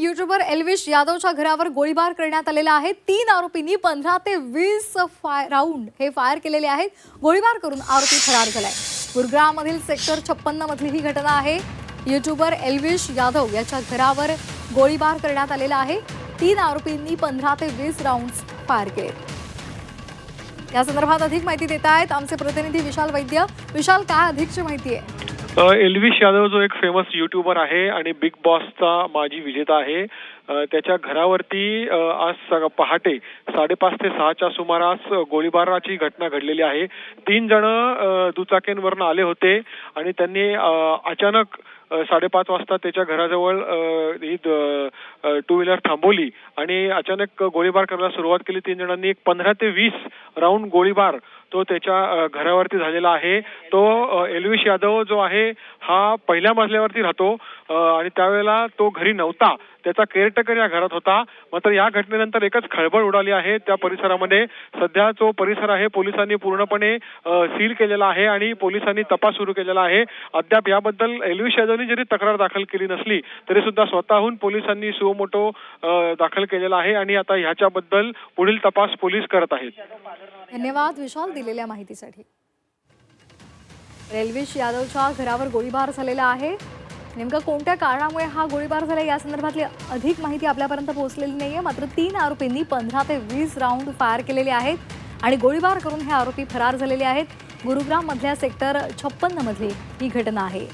YouTuber Elvish यादवच्या घरावर गोळीबार करण्यात आलेला आहे. तीन आरोपींनी पंधरा ते वीस फाय राऊंड हे फायर केलेले आहेत. गोळीबार करून आरोपी फरार झालाय. गुरगावमधील सेक्टर छप्पन्न मधली ही घटना आहे. युट्यूबर एल्विश यादव याच्या घरावर गोळीबार करण्यात आलेला आहे. तीन आरोपींनी पंधरा ते वीस राऊंड फायर केले. या संदर्भात अधिक माहिती देत आहेत आमचे प्रतिनिधी विशाल वैद्य. विशाल काय अधिकची माहिती आहे? एल्विश यादव जो एक फेमस युट्यूबर आहे आणि बिग बॉसचा माजी विजेता आहे. त्याच्या घरावरती आज सग- पहाटे साडेपाच ते सहाच्या सुमारास गोळीबाराची घटना घडलेली आहे. तीन जण दुचाकींवरनं आले होते आणि त्यांनी अचानक साडेपाच वाजता त्याच्या घराजवळ ही टू व्हीलर थांबवली आणि अचानक गोळीबार करायला सुरुवात केली. तीन जणांनी एक पंधरा ते वीस राऊंड गोळीबार तो त्याच्या घरावरती झालेला आहे. तो अ, एल्विश यादव जो आहे हा पहिल्या मजल्यावरती राहतो. आणि त्यावेळेला तो घरी नव्हता. त्याचा केअरटेकर या घरात होता. मात्र या घटनेनंतर एकच खळबळ उडाली आहे. त्या परिसरामध्ये सध्या जो परिसर आहे पोलिसांनी पूर्णपणे सील केलेला आहे आणि पोलिसांनी तपास सुरू केलेला आहे. अद्याप याबद्दल एलवी यादवनी जरी तक्रार दाखल केली नसली तरी सुद्धा स्वतःहून पोलिसांनी सुमोटो दाखल केलेला आहे आणि आता ह्याच्याबद्दल पुढील तपास पोलीस करत आहेत. धन्यवाद विशाल दिलेल्या माहितीसाठी. रेल्वेश यादवच्या घरावर गोळीबार झालेला आहे. नेमकं कोणत्या कारणामुळे हा गोळीबार झाला या संदर्भातली अधिक माहिती आपल्यापर्यंत पोहोचलेली नाही आहे मात्र तीन आरोपींनी पंधरा ते वीस राऊंड फायर केलेले आहेत आणि गोळीबार करून हे आरोपी फरार झालेले आहेत. गुरुग्राम मधल्या सेक्टर छप्पन्न मधली ही घटना आहे.